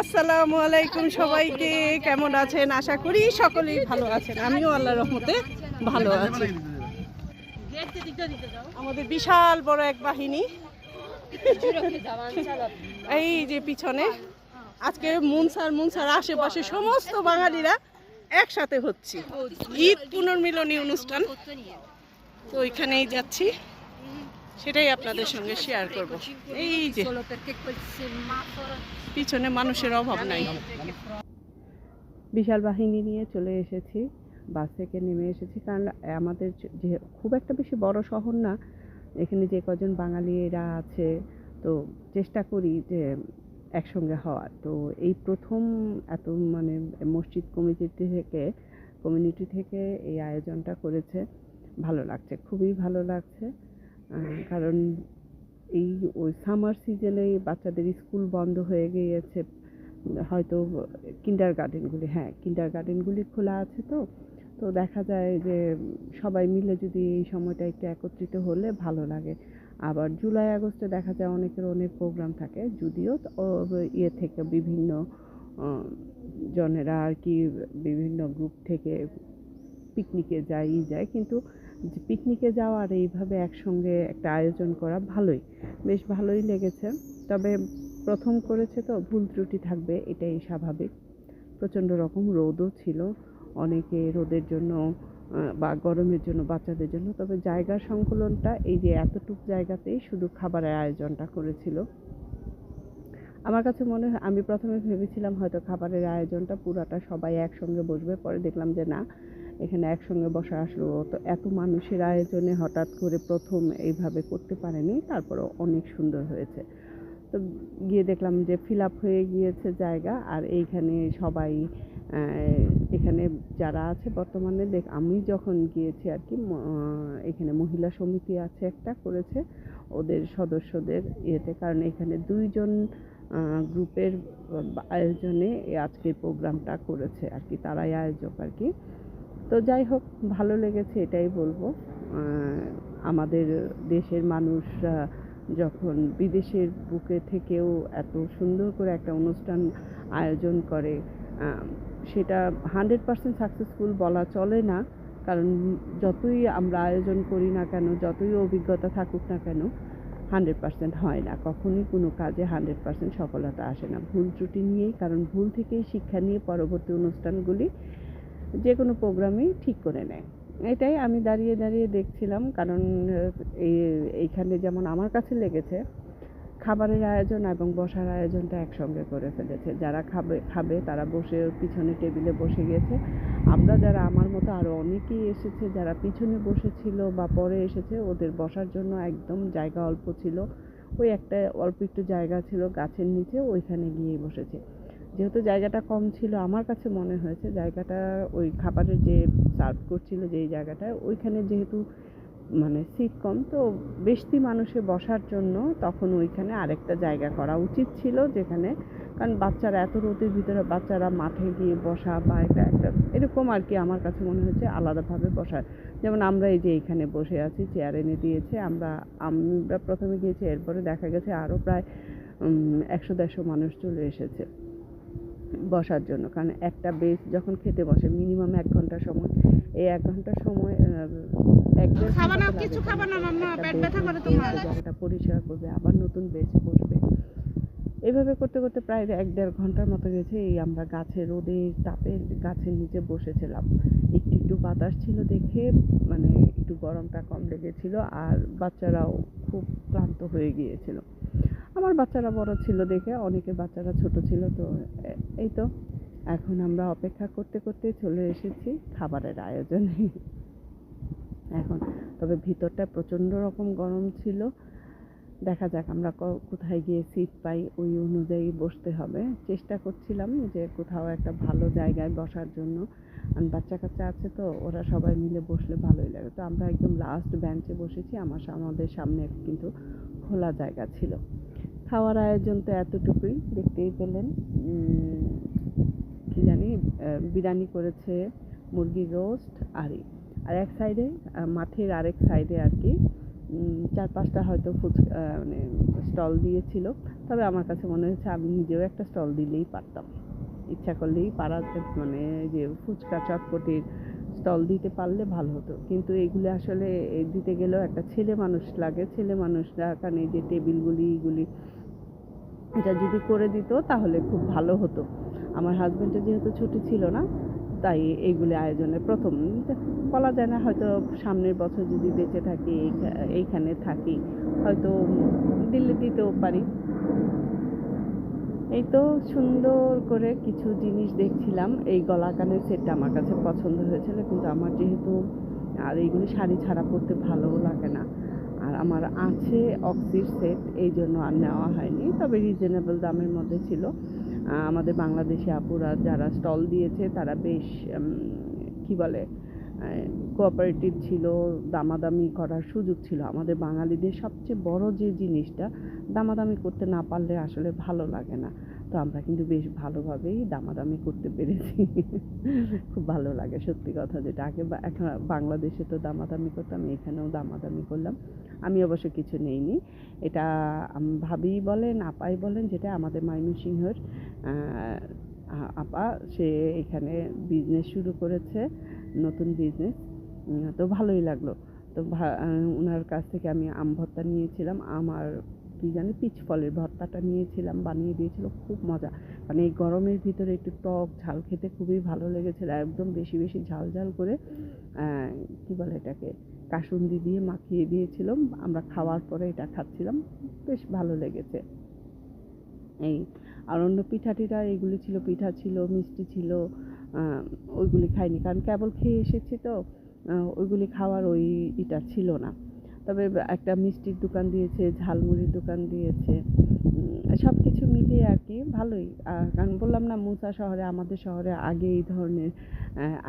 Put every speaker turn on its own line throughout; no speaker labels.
আসসালামু আলাইকুম সবাইকে, কেমন আছেন? আশা করি সকলেই ভালো আছেন। আমিও আল্লাহ রহমতে ভালো আছি। আমাদের বিশাল বড় এক বাহিনী। এই যে পিছনে, আজকে মুনসার মুনসার আশেপাশে সমস্ত বাঙালিরা একসাথে হচ্ছি। ঈদ পুনর্মিলনী অনুষ্ঠান। তো ওইখানেই যাচ্ছি। সেটাই আপনাদের সঙ্গে শেয়ার করব। এই যে, পিছনে মানুষের অভাব নাই। বিশাল বাহিনী নিয়ে চলে এসেছি, বাস থেকে নেমে এসেছি, কারণ আমাদের যে খুব একটা বেশি বড় শহর না, এখানে যে কজন বাঙালি এরা আছে, তো চেষ্টা করি যে একসঙ্গে হওয়ার। তো এই প্রথম এত মানে মসজিদ কমিটি থেকে কমিউনিটি থেকে এই আয়োজনটা করেছে। ভালো লাগছে, খুবই ভালো লাগছে। কারণ এই ওই সামার সিজনে বাচ্চাদের স্কুল বন্ধ হয়ে গিয়েছে, হয়তো কিন্ডার গার্ডেনগুলি হ্যাঁ কিন্ডার গার্ডেনগুলি খোলা আছে তো। তো দেখা যায় যে সবাই মিলে যদি এই সময়টা একটু একত্রিত হলে ভালো লাগে। আবার জুলাই, আগস্টে দেখা যায় অনেকের অনেক প্রোগ্রাম থাকে, যদিও ইয়ে থেকে বিভিন্ন জনেরা আর কি বিভিন্ন গ্রুপ থেকে পিকনিকে যায়, ই যায়, কিন্তু যে পিকনিকে যাওয়া আর এইভাবে একসঙ্গে একটা আয়োজন করা ভালোই, বেশ ভালোই লেগেছে। তবে প্রথম করেছে তো ভুল ত্রুটি থাকবে, এটাই স্বাভাবিক। প্রচণ্ড রকম রোদও ছিল, অনেকে রোদের জন্য বা গরমের জন্য, বাচ্চাদের জন্য। তবে জায়গার সংকুলনটা এই যে এতটুক জায়গাতেই শুধু খাবারের আয়োজনটা করেছিল। আমার কাছে মনে হয়, আমি প্রথমে ভেবেছিলাম হয়তো খাবারের আয়োজনটা পুরাটা সবাই একসঙ্গে বসবে, পরে দেখলাম যে না এখানে একসঙ্গে বসা আসলো। তো এত মানুষের আয়োজনে হঠাৎ করে প্রথম এইভাবে করতে পারেনি, তারপরেও অনেক সুন্দর হয়েছে। তো গিয়ে দেখলাম যে ফিল আপ হয়ে গিয়েছে জায়গা, আর এইখানে সবাই এখানে যারা আছে বর্তমানে, দেখ, আমি যখন গিয়েছি আর কি এখানে মহিলা সমিতি আছে একটা করেছে ওদের সদস্যদের ইয়েতে, কারণ এখানে দুইজন গ্রুপের আয়োজনে আজকের প্রোগ্রামটা করেছে আর কি, তারাই আয়োজক আর কি। তো যাই হোক, ভালো লেগেছে এটাই বলব। আমাদের দেশের মানুষরা যখন বিদেশের বুকে থেকেও এত সুন্দর করে একটা অনুষ্ঠান আয়োজন করে সেটা হান্ড্রেড পার্সেন্ট সাকসেসফুল বলা চলে না। কারণ যতই আমরা আয়োজন করি না কেন, যতই অভিজ্ঞতা থাকুক না কেন, হান্ড্রেড পার্সেন্ট হয় না। কখনোই কোনো কাজে হান্ড্রেড পার্সেন্ট সফলতা আসে না। ভুল ত্রুটি নিয়েই, কারণ ভুল থেকেই শিক্ষা নিয়ে পরবর্তী অনুষ্ঠানগুলি যে কোনো প্রোগ্রামেই ঠিক করে নেয়। এটাই আমি দাঁড়িয়ে দাঁড়িয়ে দেখছিলাম, কারণ এই এইখানে যেমন আমার কাছে লেগেছে, খাবারের আয়োজন এবং বসার আয়োজনটা একসঙ্গে করে ফেলেছে। যারা খাবে খাবে তারা বসে পিছনে টেবিলে বসে গেছে। আমরা যারা আমার মতো আরও অনেকেই এসেছে, যারা পিছনে বসেছিল বা পরে এসেছে, ওদের বসার জন্য একদম জায়গা অল্প ছিল। ওই একটা অল্প একটু জায়গা ছিল গাছের নিচে, ওইখানে গিয়ে বসেছে। যেহেতু জায়গাটা কম ছিল, আমার কাছে মনে হয়েছে জায়গাটা ওই খাবারের যে সার্ভ করছিল যেই জায়গাটায় ওইখানে যেহেতু মানে সিট কম, তো বেশি মানুষে বসার জন্য তখন ওইখানে আরেকটা জায়গা করা উচিত ছিল যেখানে, কারণ বাচ্চারা এত রোদের ভিতরে বাচ্চারা মাঠে গিয়ে বসা বা একটা একটা এরকম আর কি আমার কাছে মনে হয়েছে আলাদাভাবে বসার। যেমন আমরা এই যে এইখানে বসে আছি চেয়ার এনে দিয়েছে, আমরা আমরা প্রথমে গিয়েছি, এরপরে দেখা গেছে আরও প্রায় একশো দেড়শো মানুষ চলে এসেছে। বসার জন্য। কারণ একটা বেস যখন খেতে বসে মিনিমাম এক ঘণ্টা সময়। এই এক ঘণ্টা সময় জায়গাটা পরিষ্কার করবে আবার নতুন বেস বসবে। এইভাবে করতে করতে প্রায় এক দেড় ঘণ্টার মতো গেছে এই আমরা গাছে রোদে তাপে গাছের নিচে বসেছিলাম। একটু একটু বাতাস ছিল দেখে মানে একটু গরমটা কম লেগেছিল আর বাচ্চারাও খুব ক্লান্ত হয়ে গিয়েছিল। আমার বাচ্চারা বড় ছিল দেখে অনেকের বাচ্চারা ছোট ছিল, তো এই তো। এখন আমরা অপেক্ষা করতে করতে চলে এসেছি খাবারের আয়োজনে। এখন, তবে ভিতরটা প্রচণ্ড রকম গরম ছিল। দেখা যাক আমরা কোথায় গিয়ে সিট পাই, ওই অনুযায়ী বসতে হবে। চেষ্টা করছিলাম যে কোথাও একটা ভালো জায়গায় বসার জন্য। আর বাচ্চা কাচ্চা আছে তো, ওরা সবাই মিলে বসলে ভালোই লাগে। তো আমরা একদম লাস্ট বেঞ্চে বসেছি, আমার আমাদের সামনে কিন্তু খোলা জায়গা ছিল। খাওয়ার আয়োজন তো এতটুকুই, দেখতেই পেলেন। কি জানি বিরিয়ানি করেছে, মুরগির রোস্ট, আর। এই। আর এক সাইডে মাঠের আরেক সাইডে আর কি চার পাঁচটা হয়তো ফুচকা মানে স্টল দিয়েছিল। তবে আমার কাছে মনে হয়েছে, আমি নিজেও একটা স্টল দিলেই পারতাম। ইচ্ছা করলেই পারা মানে যে ফুচকা চটপটির স্টল দিতে পারলে ভালো হতো। কিন্তু এগুলো আসলে দিতে গেলেও একটা ছেলে মানুষ লাগে। ছেলে মানুষরা কারণ এই যে টেবিলগুলি, এগুলি, এটা যদি করে দিত তাহলে খুব ভালো হতো। আমার হাজব্যান্ডের যেহেতু ছুটি ছিল না, তাই এইগুলি আয়োজনে প্রথম বলা যায় না, হয়তো সামনের বছর যদি বেঁচে থাকি এইখানে থাকি, হয়তো দিল্লি দিতেও পারি। এই তো সুন্দর করে কিছু জিনিস দেখছিলাম। এই গলা কানের সেটটা আমার কাছে পছন্দ হয়েছিল, কিন্তু আমার যেহেতু আর এইগুলি শাড়ি ছাড়া পরতে ভালোও লাগে না। আর আমার আছে অক্সির সেট, এই জন্য আর নেওয়া হয়নি, তবে রিজনেবল দামের মধ্যে ছিল। আমাদের বাংলাদেশি আপুরা যারা স্টল দিয়েছে, তারা বেশ কি বলে কোঅপারেটিভ ছিল, দামাদামি করার সুযোগ ছিল। আমাদের বাঙালিদের সবচেয়ে বড় যে জিনিসটা, দামাদামি করতে না পারলে আসলে ভালো লাগে না। তো আমরা কিন্তু বেশ ভালোভাবেই দামাদামি করতে পেরেছি। খুব ভালো লাগে সত্যি কথা যেটা। আগে এখন বাংলাদেশে তো দামাদামি করতাম, এখানেও দামাদামি করলাম। আমি অবশ্য কিছু নেইনি। এটা ভাবি বলেন, আপাই বলেন, যেটা আমাদের ময়মনসিংহের আপা, সে এখানে বিজনেস শুরু করেছে। নতুন বিজনেস তো ভালোই লাগল। তো ওনার কাছ থেকে আমি আম ভর্তা নিয়েছিলাম আমার কি জানি পিচ ফলের ভর্তাটা নিয়েছিলাম, বানিয়ে দিয়েছিল, খুব মজা। মানে এই গরমের ভিতরে একটু টক ঝাল খেতে খুবই ভালো লেগেছিল, একদম বেশি বেশি ঝাল ঝাল করে কি বলে এটাকে, কাসুন্দি দিয়ে মাখিয়ে দিয়েছিলাম। আমরা খাওয়ার পরে এটা খাচ্ছিলাম, বেশ ভালো লেগেছে। এই আর অন্য পিঠা টিঠা এগুলি ছিল, পিঠা ছিল, মিষ্টি ছিল ওইগুলি খাইনি। কারণ কেবল খেয়ে এসেছি তো ওইগুলি খাওয়ার ওই এটা ছিল না। তবে একটা মিষ্টির দোকান দিয়েছে, ঝালমুড়ির দোকান দিয়েছে সব কিছু মিলিয়ে আর কি, ভালোই। কারণ বললাম না, মুসা শহরে, আমাদের শহরে আগে এই ধরনের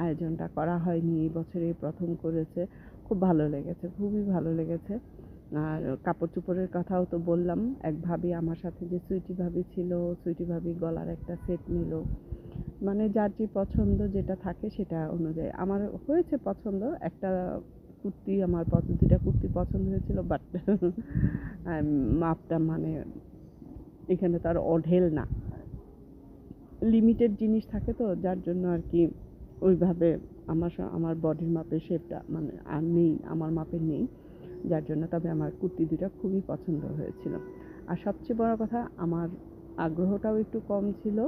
আয়োজনটা করা হয়নি, এই বছরে প্রথম করেছে। খুব ভালো লেগেছে, খুবই ভালো লেগেছে। আর কাপড় চোপড়ের কথাও তো বললাম। এক ভাবি আমার সাথে যে সুইটি ভাবি ছিল, সুইটি ভাবি গলার একটা সেট নিল। মানে যার যে পছন্দ যেটা থাকে সেটা অনুযায়ী। আমার হয়েছে পছন্দ, একটা কুর্তি আমার দুটা কুর্তি পছন্দ হয়েছিল বাট মাপটা মানে এখানে তার অঢেল না। লিমিটেড জিনিস থাকে তো, যার জন্য আর কি ওইভাবে আমার আমার বডির মাপের শেপটা মানে আর নেই, আমার মাপের নেই। যার জন্য তবে আমার কুর্তি দুটা খুবই পছন্দ হয়েছিল। আর সবচেয়ে বড় কথা, আমার আগ্রহটাও একটু কম ছিল।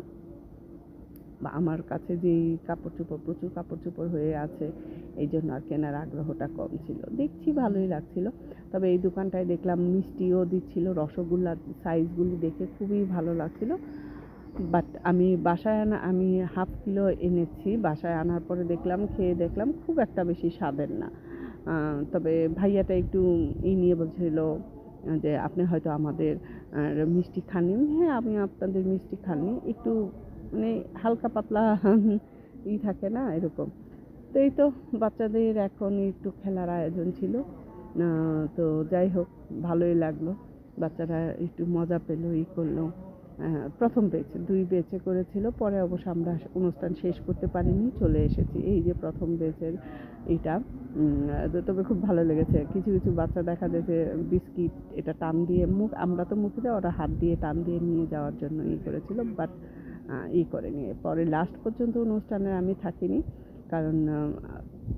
বা আমার কাছে যেই কাপড় চোপড় প্রচুর কাপড় চোপড় হয়ে আছে, এই জন্য আর কেনার আগ্রহটা কম ছিল। দেখছি ভালোই লাগছিল। তবে এই দোকানটায় দেখলাম মিষ্টিও দিচ্ছিল, রসগোল্লার সাইজগুলি দেখে খুবই ভালো লাগছিল। বাট আমি বাসায় আনা, আমি হাফ কিলো এনেছি। বাসায় আনার পরে দেখলাম, খেয়ে দেখলাম খুব একটা বেশি স্বাদের না। তবে ভাইয়াটা একটু ই নিয়ে বলছিল যে আপনি হয়তো আমাদের মিষ্টি খাননি। হ্যাঁ আমি আপনাদের মিষ্টি খাননি। একটু মানে হালকা পাতলা ই থাকে না, এরকম। তো এই তো বাচ্চাদের এখন একটু খেলার আয়োজন ছিল। তো যাই হোক, ভালোই লাগল। বাচ্চারা একটু মজা পেল, ই করল। প্রথম বেচে দুই বেচে করেছিল। পরে অবশ্য আমরা অনুষ্ঠান শেষ করতে পারিনি, চলে এসেছি। এই যে প্রথম বেচের এটা তবে খুব ভালো লেগেছে। কিছু কিছু বাচ্চা দেখা যায় যে বিস্কিট এটা টান দিয়ে মুখ, আমরা তো মুখে দেয় ওরা হাত দিয়ে টান দিয়ে নিয়ে যাওয়ার জন্য ই করেছিল বাট ই করেনি। পরে লাস্ট পর্যন্ত অনুষ্ঠানে আমি থাকিনি, কারণ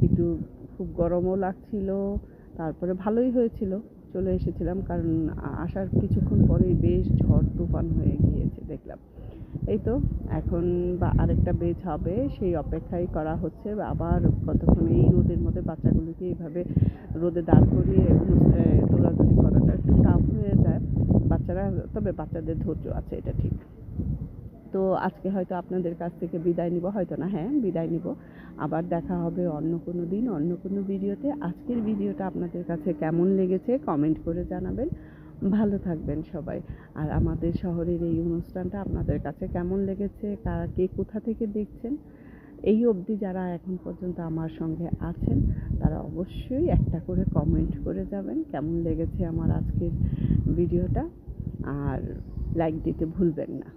একটু খুব গরমও লাগছিল, তারপরে ভালোই হয়েছিল। চলে এসেছিলাম, কারণ আসার কিছুক্ষণ পরেই বেশ ঝড় তুফান হয়ে গিয়েছে দেখলাম। এই তো, এখন বা, আরেকটা বেজ হবে, সেই অপেক্ষাই করা হচ্ছে। আবার কতক্ষণ এই রোদের মধ্যে বাচ্চাগুলোকে এইভাবে রোদে দাঁড় করিয়ে দৌড়াদৌড়ি করাটা একটু টাফ হয়ে যায়। বাচ্চারা, তবে বাচ্চাদের ধৈর্য আছে, এটা ঠিক। তো আজকে হয়তো আপনাদের কাছ থেকে বিদায় নিব। হয়তো না হ্যাঁ বিদায় নিব। আবার দেখা হবে অন্য কোনো দিন, অন্য কোনো ভিডিওতে। আজকের ভিডিওটা আপনাদের কাছে কেমন লেগেছে কমেন্ট করে জানাবেন। ভালো থাকবেন সবাই। আর আমাদের শহরের এই অনুষ্ঠানটা আপনাদের কাছে কেমন লেগেছে? কারা, কে কোথা থেকে দেখছেন? এই অবধি যারা এখন পর্যন্ত আমার সঙ্গে আছেন, তারা অবশ্যই একটা করে কমেন্ট করে যাবেন কেমন লেগেছে আমার আজকের ভিডিওটা। আর লাইক দিতে ভুলবেন না।